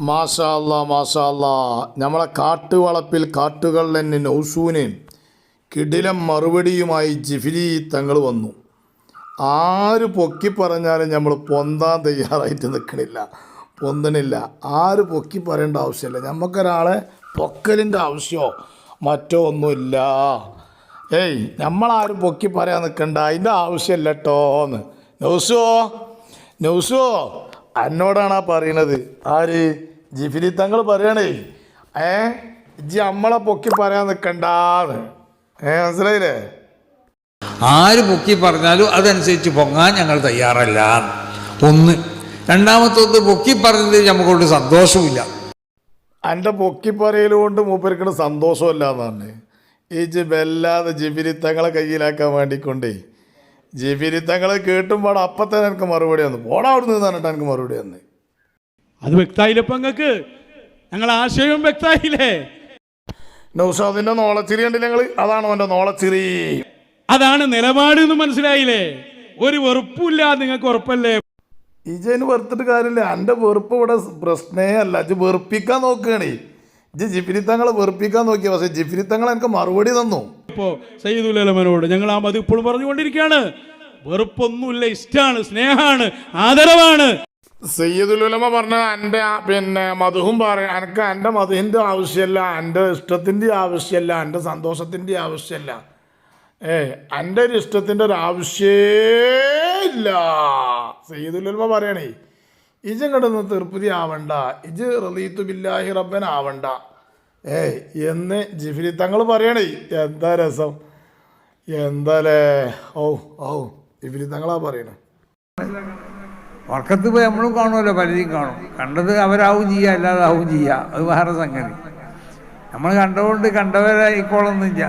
മാഷാ മാഷാല്ല മാഷാ അല്ലാ നമ്മളെ കാട്ടുവളപ്പിൽ കാട്ടുകൾ തന്നെ നൗസൂനേം കിടിലം മറുപടിയുമായി ജിഫിലി തങ്ങൾ വന്നു. ആര് പൊക്കി പറഞ്ഞാലും നമ്മൾ പൊന്താൻ തയ്യാറായിട്ട് നിൽക്കണില്ല പൊന്തണില്ല. ആര് പൊക്കി പറയേണ്ട ആവശ്യമില്ല. നമുക്കൊരാളെ പൊക്കലിന്റെ ആവശ്യമോ മറ്റോ ഒന്നുമില്ല. ഏയ് നമ്മളാരും പൊക്കി പറയാൻ നിൽക്കണ്ട. അതിന്റെ ആവശ്യമില്ല കേട്ടോ എന്ന്. നൗസുവോ? നൗസുവോ? എന്നോടാണ് ആ പറയണത്. ആര്? ജിഫിലി തങ്ങൾ പറയണേ. ഏ? ജി അമ്മളെ പൊക്കി പറയാൻ നിൽക്കണ്ടാന്ന് ഏ മനസ്സിലായില്ലേ? ആര് പൊക്കി പറഞ്ഞാലും അതനുസരിച്ച് പൊങ്ങാൻ ഞങ്ങൾ തയ്യാറല്ല. ഒന്ന്. രണ്ടാമത്തത് പൊക്കി പറഞ്ഞത് നമുക്കൊണ്ട് സന്തോഷമില്ല എന്റെ പൊക്കി കൊണ്ട് മൂപ്പരിക്കണ സന്തോഷമല്ല എന്നാണ് ഈ ജി വല്ലാതെ ജിബിരിത്തങ്ങളെ കയ്യിലാക്കാൻ വേണ്ടിക്കൊണ്ടേ. ജിബിരിത്തങ്ങളെ കേട്ടുമ്പോൾ അപ്പം തന്നെ എനിക്ക് മറുപടി വന്നു. പോടാ അവിടെ നിന്ന് പറഞ്ഞിട്ട് എനിക്ക് മറുപടി വന്ന്. അത് വ്യക്തമായില്ലേ ഇപ്പൊ നിങ്ങൾക്ക് ഞങ്ങൾ ആശയവും വ്യക്തമായില്ലേ നൗഷാദിന്റെ നോളച്ചിരി കണ്ടില്ല ഞങ്ങൾ അതാണ് എന്റെ നോളച്ചിരി. അതാണ് നിലപാട് എന്ന് മനസ്സിലായില്ലേ? ഒരു വെറുപ്പില്ല നിങ്ങൾക്ക് ഉറപ്പല്ലേ? ഇജന് വെറുത്തിട്ട് കാര്യമില്ല. എന്റെ വെറുപ്പ് ഇവിടെ പ്രശ്നേ അല്ല. ഇജ് വെറുപ്പിക്കാൻ നോക്കുകയാണേ ഇജ് ജിഫിരിത്തങ്ങളെ വെറുപ്പിക്കാൻ നോക്കിയ പക്ഷേ ജിഫിരിത്തങ്ങൾ എനിക്ക് മറുപടി തന്നു. ഇപ്പോ സയ്യിദുലമനോട് ഞങ്ങൾ ആ മതി ഇപ്പോഴും പറഞ്ഞുകൊണ്ടിരിക്കുകയാണ്. വെറുപ്പൊന്നുമില്ല ഇഷ്ടമാണ് സ്നേഹമാണ് ആദരവാണ്. സയ്യിദുലുലമ പറഞ്ഞ എന്റെ പിന്നെ മധുവും പറയാം എനിക്ക് എന്റെ മധുവിന്റെ ആവശ്യമല്ല എന്റെ ഇഷ്ടത്തിന്റെ ആവശ്യമല്ല എന്റെ സന്തോഷത്തിന്റെ ആവശ്യമല്ല. ഏ എന്റെ ഒരു ഇഷ്ടത്തിന്റെ ഒരു ആവശ്യേ ഇല്ല. സയ്യിദുലുലമ പറയണേ ഇജ് ഇങ്ങോട്ടൊന്ന് തീർപ്പതി ആവണ്ട ഇജ് റലീത്തു ബില്ലാഹി റബ്ബൻ ആവണ്ട. ഏയ് എന്ന് ജിഫിലി തങ്ങൾ പറയണേ. എന്താ രസം? എന്താലേ? ഓ ഓ ജിഫിലി തങ്ങളാ പറയണേ. ഉറക്കത്ത് പോയി നമ്മളും കാണുമല്ലോ പലരും കാണും. കണ്ടത് അവരാവും ചെയ്യുക അല്ലാതെ ആവും ചെയ്യുക അത് വേറെ സംഗതി. നമ്മൾ കണ്ടതുകൊണ്ട് കണ്ടവരായിക്കോളൊന്നുമില്ല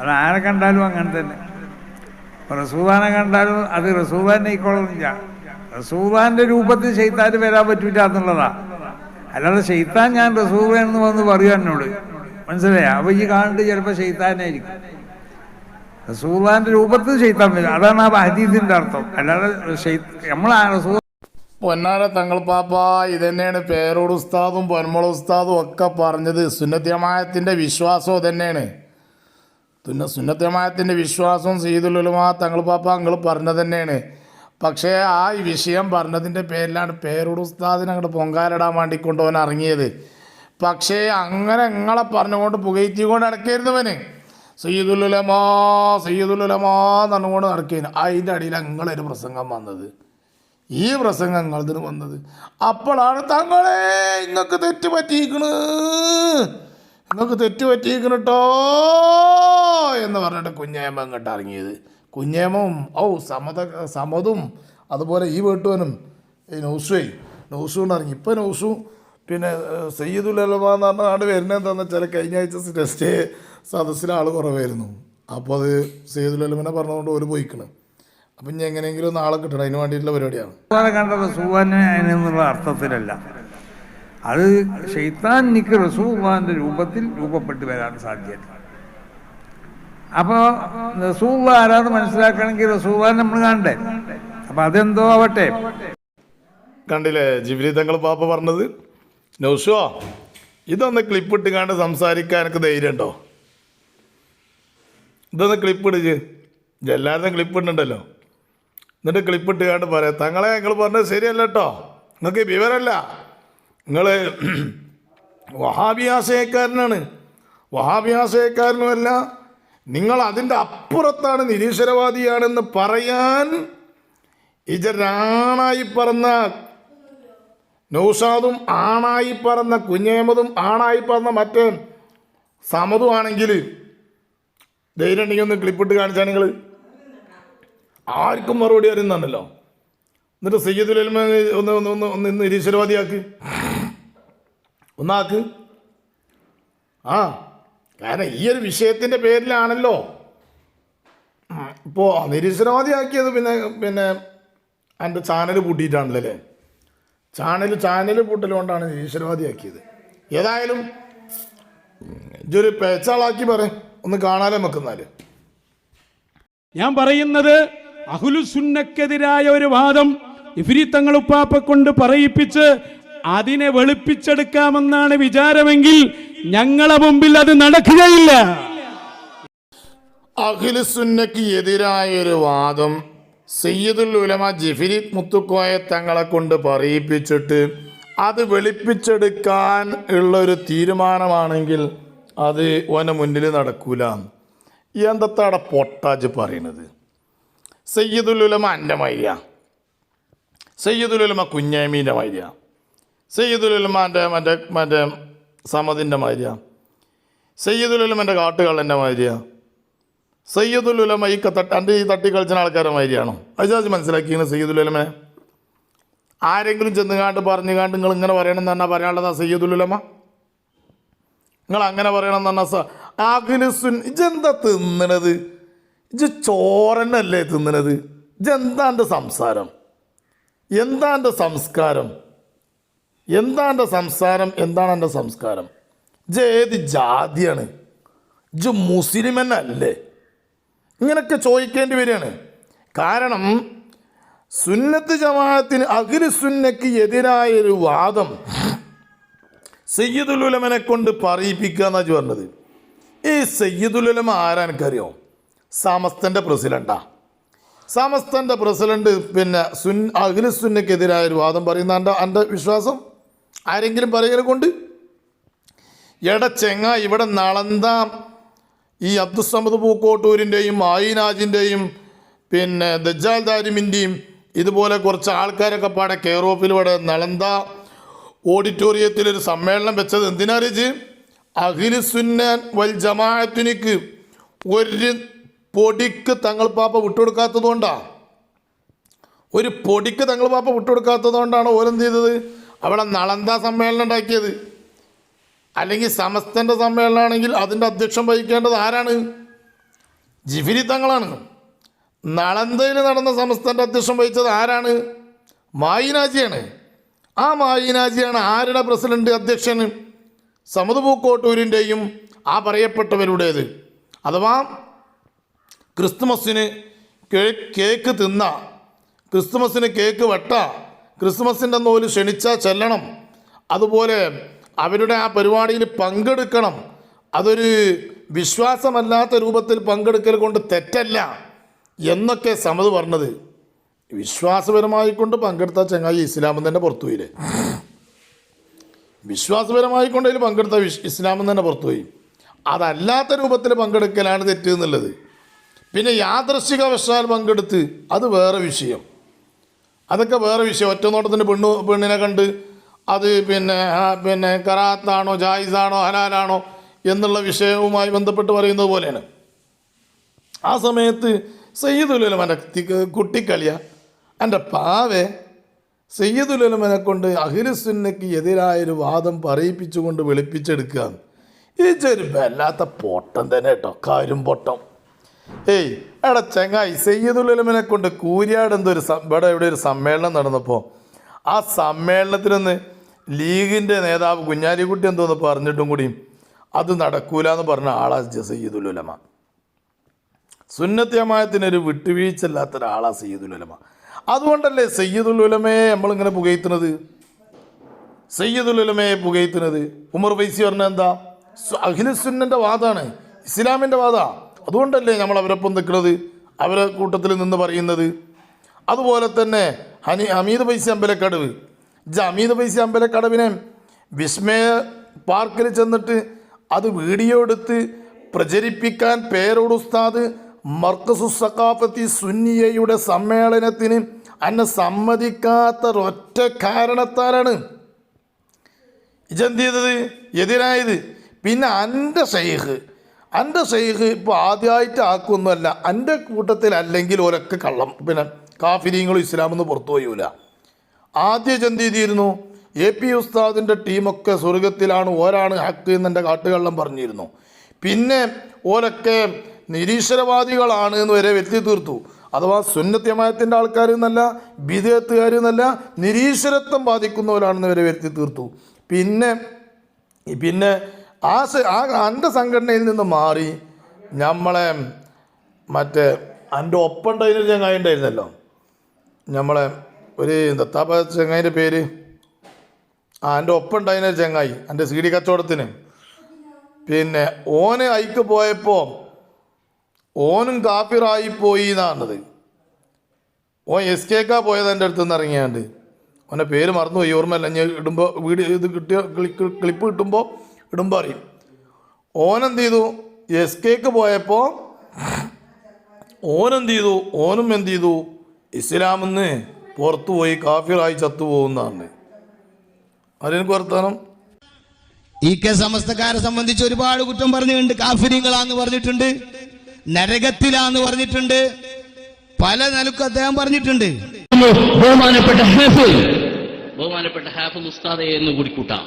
അത് ആരെ കണ്ടാലും അങ്ങനെ തന്നെ. റസൂബാനെ കണ്ടാലും അത് റസൂദാനെ ആയിക്കോളൊന്നുമില്ല റസൂദാന്റെ രൂപത്തിൽ ചെയ്ത്താൻ വരാൻ പറ്റൂല എന്നുള്ളതാ. അല്ലാതെ ചെയ്താൻ ഞാൻ റസൂൽ എന്ന് വന്ന് പറയുക എന്നോട്. മനസ്സിലായ? അപ്പൊ ഈ കാണിട്ട് ചിലപ്പോൾ ചെയ്താനായിരിക്കും റസൂദാന്റെ രൂപത്തിൽ ചെയ്ത്താൻ വരും. അതാണ് ആ ഹദീസിന്റെ അർത്ഥം. അല്ലാതെ നമ്മൾ റസൂ പൊന്നാര തങ്ങൾ പാപ്പ ഇതന്നെയാണ് പേരോട് ഉസ്താദും പൊന്മുള ഉസ്താദും ഒക്കെ പറഞ്ഞത്. സുന്നത്യമായത്തിന്റെ വിശ്വാസവും തന്നെയാണ് പിന്നെ സുന്നത്യമായത്തിന്റെ വിശ്വാസവും സീതുലുലുമാ തങ്ങൾ പാപ്പ അങ്ങൾ പറഞ്ഞത് തന്നെയാണ്. പക്ഷേ ആ വിഷയം പറഞ്ഞതിന്റെ പേരിലാണ് പേരൂട് ഉസ്താദിനെ അങ്ങോട്ട് പൊങ്കാലിടാൻ വേണ്ടി കൊണ്ടുപോകാൻ ഇറങ്ങിയത്. പക്ഷേ അങ്ങനെ നിങ്ങളെ പറഞ്ഞുകൊണ്ട് പുകയറ്റിക്കൊണ്ട് നടക്കരുതവന് സയ്യിദുലുലമാ സയ്യിദുലുലമാ എന്ന് പറഞ്ഞുകൊണ്ട് നടക്കുകയാണ് അതിന്റെ അടിയിൽ നിങ്ങളൊരു പ്രസംഗം വന്നത്. ഈ പ്രസംഗം നിങ്ങളതിന് വന്നത്. അപ്പോഴാണ് തങ്ങളെ ഇങ്ങക്ക് തെറ്റ് പറ്റിയിക്കണ് നിങ്ങൾക്ക് തെറ്റ് പറ്റിയിക്കണ് കേട്ടോ എന്ന് പറഞ്ഞിട്ട് കുഞ്ഞേമ്മ ഇങ്ങോട്ട് ഇറങ്ങിയത്. കുഞ്ഞേമ്മവും ഔ സമത സമതും അതുപോലെ ഈ വീട്ടുവനും ഈ നൗസുവേ നൗസുകൊണ്ട് ഇറങ്ങി. ഇപ്പം നൗസു പിന്നെ സയ്യിദുൽ അലമ എന്ന് പറഞ്ഞ ആട് വരുന്നത് എന്താണെന്ന് വെച്ചാൽ കഴിഞ്ഞ ആഴ്ച ടെസ്റ്റ് സദസ്സിൽ ആൾ കുറവായിരുന്നു. അപ്പോൾ അത് സയ്യിദുൽ അലമനെ പറഞ്ഞുകൊണ്ട് ഒരു പോയിക്കണം. അപ്പം ഇനി എങ്ങനെയെങ്കിലും നാളെ കിട്ടണം. അതിന് വേണ്ടിയിട്ടുള്ള പരിപാടിയാണ്. കണ്ടത് അതിനെന്നുള്ള അർത്ഥത്തിലല്ല. അത് ഷെയ്ത്താൻ നിക്ക് റസൂള്ളാന്റെ രൂപത്തിൽ രൂപപ്പെട്ട് വരാൻ സാധ്യത. അപ്പോൾ റസൂള്ള ആരാന്ന് മനസ്സിലാക്കണമെങ്കിൽ റസൂള്ളാൻ നമ്മൾ കാണണ്ടേ? അപ്പൊ അതെന്തോ ആവട്ടെ? കണ്ടില്ലേ ജിബ്രി തങ്ങൾ പാപ്പ പറഞ്ഞത്? നൗഷോ ഇതൊന്ന് ക്ലിപ്പ് ഇട്ടുകാണ്ട് സംസാരിക്കാൻ എനിക്ക് ധൈര്യമുണ്ടോ ഇതൊന്ന് ക്ലിപ്പ് ഇടിച്ച് എല്ലാവരും ക്ലിപ്പ് ഇടുന്നുണ്ടല്ലോ എന്നിട്ട് ക്ലിപ്പ് ഇട്ടുകാണ്ട് പറയാം തങ്ങളെ നിങ്ങൾ പറഞ്ഞത് ശരിയല്ല കേട്ടോ നിങ്ങൾക്ക് വിവരമല്ല നിങ്ങൾ വഹാഭ്യാസയക്കാരനാണ് വഹാഭ്യാസയക്കാരനുമല്ല നിങ്ങൾ അതിന്റെ അപ്പുറത്താണ് നിരീശ്വരവാദിയാണെന്ന് പറയാൻ ഇജരാണായി പറഞ്ഞ നൗസാദും ആണായി പറഞ്ഞ കുഞ്ഞേമതും ആണായി പറഞ്ഞ മറ്റേ സമതും ആണെങ്കിൽ ധൈര്യം ഉണ്ടെങ്കിൽ ഒന്ന് ക്ലിപ്പിട്ട് കാണിച്ചാൽ നിങ്ങൾ ആർക്കും മറുപടി അറിയുന്നുണ്ടല്ലോ എന്നിട്ട് സയ്യിദുൽ അൽമ ഒന്ന് ഒന്ന് ഒന്ന് ഒന്ന് ഇന്ന് നിരീശ്വരവാദിയാക്ക്. ഒന്നാക്ക്. ആ കാരണം ഈ ഒരു വിഷയത്തിന്റെ പേരിലാണല്ലോ. ഇപ്പോൾ നിരീശ്വരവാദിയാക്കിയത് പിന്നെ പിന്നെ എന്റെ ചാനൽ പൂട്ടിയിട്ടാണല്ലോ അല്ലേ? ചാനൽ ചാനൽ പൂട്ടലുകൊണ്ടാണ് നിരീശ്വരവാദിയാക്കിയത്. ഏതായാലും ഇതൊരു പേച്ചാളാക്കി പറ ഒന്ന് കാണാൻ വെക്കുന്നാൽ ഞാൻ പറയുന്നത് അഹുലുസുന്നക്കെതിരായ ഒരു വാദം ഇഫിരി തങ്ങളുപ്പാപ്പ കൊണ്ട് പറയിപ്പിച്ച് അതിനെ വെളുപ്പിച്ചെടുക്കാമെന്നാണ് വിചാരമെങ്കിൽ ഞങ്ങളെ മുമ്പിൽ അത് നടക്കുകയില്ല. അഖിലുസുന്നക്ക് എതിരായൊരു വാദം സയ്യിദുൽ ഉലമ ജിഫിരി മുത്തുക്കോയ തങ്ങളെ കൊണ്ട് പറയിപ്പിച്ചിട്ട് അത് വെളുപ്പിച്ചെടുക്കാൻ ഉള്ള ഒരു തീരുമാനമാണെങ്കിൽ അത് ഓനെ മുന്നിൽ നടക്കൂല. എന്തത്താടെ പൊട്ടാജ് പറയണത്? സയ്യിദുൽ ഉലമ എന്റെ മൈര്യ സയ്യിദുൽ ഉലമ കുഞ്ഞാമീന്റെ മൈര്യ സയ്യിദുൽ ഉലമാന്റെ മറ്റേ മറ്റേ സമതിന്റെ മൈര്യ സയ്യിദുൽ ഉലമന്റെ കാട്ടുകള്ളന്റെ മാര്യ സയ്യദുൽ ഉലമ ഈ തട്ട് എന്റെ ഈ തട്ടി കളിച്ച ആൾക്കാരെ മാതിരിയാണോ അജാജ് മനസ്സിലാക്കിയാണ് സയ്യദുൽ ഉലമനെ ആരെങ്കിലും ചെന്നുകാണ്ട് പറഞ്ഞുകാണ്ട് നിങ്ങൾ ഇങ്ങനെ പറയണം എന്ന് പറഞ്ഞാൽ പറയാനുള്ളതാ സയ്യദുലുലമ നിങ്ങൾ അങ്ങനെ പറയണം എന്ന് പറഞ്ഞാൽ അഖിലുസുൻ ഇജെന്താ തിന്നണത്? ഇജ് ചോരനല്ലേ തിന്നണത്? ഇജെന്താ എന്റെ സംസാരം? എന്താ എന്റെ സംസ്കാരം? എന്താ എന്റെ സംസാരം? എന്താണ് എന്റെ സംസ്കാരം? ഇജ് ഏത് ജാതിയാണ്? ഇജ് മുസ്ലിം എന്നല്ലേ? ഇങ്ങനൊക്കെ ചോദിക്കേണ്ടി വരികയാണ്. കാരണം സുന്നത്ത് ജമാഅത്തിന് അഖിൽ സുന്നയ്ക്ക് എതിരായൊരു വാദം സയ്യിദുൽ ഉലമനെ കൊണ്ട് പറയിപ്പിക്കുക എന്നാ പറഞ്ഞത്. ഈ സയ്യിദുൽ ആരാനക്കറിയോ സമസ്തന്റെ പ്രസിഡന്റാ സമസ്തന്റെ പ്രസിഡന്റ് പിന്നെ സുൻ അഖില സുന്നക്കെതിരായ ഒരു വാദം പറയുന്ന എന്റെ എന്റെ വിശ്വാസം? ആരെങ്കിലും പറയൽ കൊണ്ട്? എട ചെങ്ങ ഇവിടെ നളന്ത. ഈ അബ്ദുസമദ് പൂക്കോട്ടൂരിന്റെയും ആയിനാജിന്റെയും പിന്നെ ദജാൽ ദാരിമിന്റെയും ഇതുപോലെ കുറച്ച് ആൾക്കാരൊക്കെ പാടെ കെയർ ഓഫിൽ ഇവിടെ നളന്ത. ഓഡിറ്റോറിയത്തിൽ ഒരു സമ്മേളനം വെച്ചത് എന്തിനറിയിച്ച് അഖിലുസുന്നൻ വൽ ജമാഅത്തിനിക്ക് ഒരു പൊടിക്ക് തങ്ങൾ പാപ്പ വിട്ടുകൊടുക്കാത്തത് കൊണ്ടാ? ഒരു പൊടിക്ക് തങ്ങൾ പാപ്പ വിട്ടുകൊടുക്കാത്തത് കൊണ്ടാണ് ഓരെന്ത് ചെയ്തത്? അവിടെ നളന്ത സമ്മേളനം ഉണ്ടാക്കിയത്. അല്ലെങ്കിൽ സമസ്തന്റെ സമ്മേളനമാണെങ്കിൽ അതിന്റെ അധ്യക്ഷം വഹിക്കേണ്ടത് ആരാണ്? ജിഫിരി തങ്ങളാണ്. നളന്തയിൽ നടന്ന സമസ്തന്റെ അധ്യക്ഷം വഹിച്ചത് ആരാണ്? മായിനാജിയാണ്. ആ മായിനാജിയാണ് ആരുടെ പ്രസിഡന്റ് അധ്യക്ഷൻ സമതുപൂക്കോട്ടൂരിന്റെയും ആ പറയപ്പെട്ടവരുടേത്. അഥവാ ക്രിസ്തുമസിന് കേക്ക് തിന്ന ക്രിസ്തുമസിന് കേക്ക് വെട്ട ക്രിസ്മസിന്റെ നൂൽ ക്ഷണിച്ചാൽ ചെല്ലണം. അതുപോലെ അവരുടെ ആ പരിപാടിയിൽ പങ്കെടുക്കണം. അതൊരു വിശ്വാസമല്ലാത്ത രൂപത്തിൽ പങ്കെടുക്കൽ കൊണ്ട് തെറ്റല്ല എന്നൊക്കെ സമത് പറഞ്ഞത്. വിശ്വാസപരമായി കൊണ്ട് പങ്കെടുത്ത ചങ്ങായി ഇസ്ലാമം തന്നെ പുറത്തുപോയില്ലേ വിശ്വാസപരമായി കൊണ്ട് അതിൽ പങ്കെടുത്ത വിശ് ഇസ്ലാമിൽ തന്നെ പുറത്തുപോയി അതല്ലാത്ത രൂപത്തിൽ പങ്കെടുക്കലാണ് തെറ്റ് എന്നുള്ളത്. പിന്നെ യാദൃശികവശാൽ പങ്കെടുത്ത് അത് വേറെ വിഷയം. അതൊക്കെ വേറെ വിഷയം. ഒറ്റ നോട്ടത്തിന്റെ പെണ്ണു പെണ്ണിനെ കണ്ട് അത് പിന്നെ പിന്നെ കറാത്താണോ ജായിസാണോ ഹലാലാണോ എന്നുള്ള വിഷയവുമായി ബന്ധപ്പെട്ട് പറയുന്നത് പോലെയാണ്. ആ സമയത്ത് സയ്യിദുലമന്റെ കുട്ടിക്കളിയ എന്റെ പാവെ സയ്യിദുലമനെ കൊണ്ട് അഖിലുസുന്നയ്ക്ക് എതിരായൊരു വാദം പറയിപ്പിച്ചുകൊണ്ട് വെളുപ്പിച്ചെടുക്കുക ഇതൊരു അല്ലാത്ത പൊട്ടം തന്നെ കേട്ടോ. കാര്യം പൊട്ടം. ഏയ് എടാ ചെങ്ങായി സയ്യിദുലമനെ കൊണ്ട് കൂരിയാട് എന്തൊരു ഇവിടെ ഇവിടെ ഒരു സമ്മേളനം നടന്നപ്പോൾ ആ സമ്മേളനത്തിനൊന്ന് ലീഗിന്റെ നേതാവ് കുഞ്ഞാലിക്കുട്ടി എന്തോന്ന് പറഞ്ഞിട്ടും കൂടി അത് നടക്കൂല എന്ന് പറഞ്ഞ ആളാ സയ്യദുലമ സുന്നത്യമായത്തിനൊരു വിട്ടുവീഴ്ചയില്ലാത്ത ഒരാളാ സയ്യിദുലമ അതുകൊണ്ടല്ലേ സയ്യദുലമയെ നമ്മളിങ്ങനെ പുകയത്തുന്നത് സയ്യദുലമയെ പുകയത്തുന്നത് ഉമർ വൈസി പറഞ്ഞ എന്താ? അഖിലുസുന്നന്റെ വാദമാണ് ഇസ്ലാമിന്റെ വാദമാണ് അതുകൊണ്ടല്ലേ നമ്മൾ അവരൊപ്പം നിൽക്കുന്നത് അവരെ കൂട്ടത്തിൽ നിന്ന് പറയുന്നത്? അതുപോലെ തന്നെ ഹനി ഹമീദ് പൈസ അമ്പലക്കടവ്. ജ ഹമീദ് പൈസ അമ്പലക്കടവിനെ വിസ്മയ പാർക്കിൽ ചെന്നിട്ട് അത് വീഡിയോ എടുത്ത് പ്രചരിപ്പിക്കാൻ പേരോട് ഉസ്താദ് മർക്കസു സക്കാഫത്തി സുന്നിയയുടെ സമ്മേളനത്തിന് അന്നെ സമ്മതിക്കാത്ത ഒറ്റ കാരണത്താലാണ്. ഇജെന്ത് ചെയ്തത്? എതിരായത്. പിന്നെ എന്റെ ഷെയ്ഖ് എന്റെ ഷെയ്ഖ് ഇപ്പോൾ ആദ്യമായിട്ട് ആക്കുമൊന്നുമല്ല എന്റെ കൂട്ടത്തിൽ അല്ലെങ്കിൽ ഓരൊക്കെ കള്ളം. പിന്നെ കാഫിരിയങ്ങളും ഇസ്ലാമെന്ന് പുറത്തു പോയൂല. ആദ്യ ചെയ്തിരുന്നു? എ പി ഉസ്താദിന്റെ ടീമൊക്കെ സ്വർഗത്തിലാണ് ഓരാണ് ഹക്ക് എന്നെന്റെ കാട്ടുകള്ളം പറഞ്ഞിരുന്നു. പിന്നെ ഓരൊക്കെ നിരീശ്വരവാദികളാണ് എന്ന് വരെ വ്യക്തി തീർത്തു. അഥവാ സുന്നത്യമായത്തിന്റെ ആൾക്കാർ എന്നല്ല ബിദേത്തുകാർ എന്നല്ല നിരീശ്വരത്വം ബാധിക്കുന്നവരാണെന്ന് വരെ വ്യക്തി തീർത്തു. പിന്നെ പിന്നെ ആ സ- ആ എന്റെ സംഘടനയിൽ നിന്ന് മാറി നമ്മളെ മറ്റേ എന്റെ ഒപ്പം ഉണ്ടായിരുന്ന ചങ്ങായി ഉണ്ടായിരുന്നല്ലോ. നമ്മളെ ഒരു ദത്താപ ചങ്ങായിന്റെ പേര്? ആ എന്റെ ഒപ്പം ഉണ്ടായിരുന്ന ചങ്ങായി എന്റെ സി ഡി കച്ചവടത്തിന്. പിന്നെ ഓന് അയക്ക് പോയപ്പോൾ ഓനും കാപ്പിറായി പോയി എന്നാണത് ഓൻ എസ് കേക്കാ പോയത് എന്റെ അടുത്ത് നിന്ന് ഇറങ്ങിയാണ്ട്. ഓന്റെ പേര് മറന്നുപോയി ഓർമ്മയല്ല. ഞാൻ ഇടുമ്പോൾ വീഡിയോ ഇത് കിട്ടിയ ക്ലിപ്പ് കിട്ടുമ്പോൾ ഇടുമ്പോൾ അറിയും. ഓനെന്ത് ചെയ്തു എസ് കേക്ക് പോയപ്പോൾ ഓനെന്ത് ചെയ്തു ഓനും എന്ത് ചെയ്തു ഇസ്ലാമെന്ന് പുറത്തു പോയി കാഫിറായി ചത്തുപോകുന്നതാണ് അതിനെനിക്ക് വർത്താനം? ഈ കെ സമസ്തക്കാരെ സംബന്ധിച്ച് ഒരുപാട് കുറ്റം പറഞ്ഞിട്ടുണ്ട്. കാഫിര്യങ്ങളാന്ന് പറഞ്ഞിട്ടുണ്ട്. നരകത്തിലാന്ന് പറഞ്ഞിട്ടുണ്ട്. പല നിലക്കും അദ്ദേഹം പറഞ്ഞിട്ടുണ്ട്. ബഹുമാനപ്പെട്ട ഹാഫ് ബഹുമാനപ്പെട്ട ഹാഫ് മുസ്താദയെ എന്ന് കൂടി കൂട്ടാം.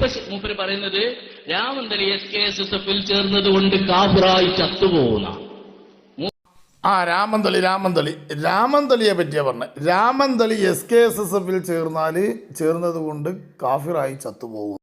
ഇപ്പൊ മൂപ്പര് പറയുന്നത് Ramanthali S K S S എഫിൽ ചേർന്നത് കൊണ്ട് കാഫിറായി ചത്തുപോകുന്ന ആ രാമന്തളി രാമന്തളി രാമന്തളിയെ പറ്റിയാ പറഞ്ഞത് Ramanthali S K S S എഫിൽ ചേർന്നാൽ ചേർന്നത് കൊണ്ട് കാഫിറായി ചത്തുപോകും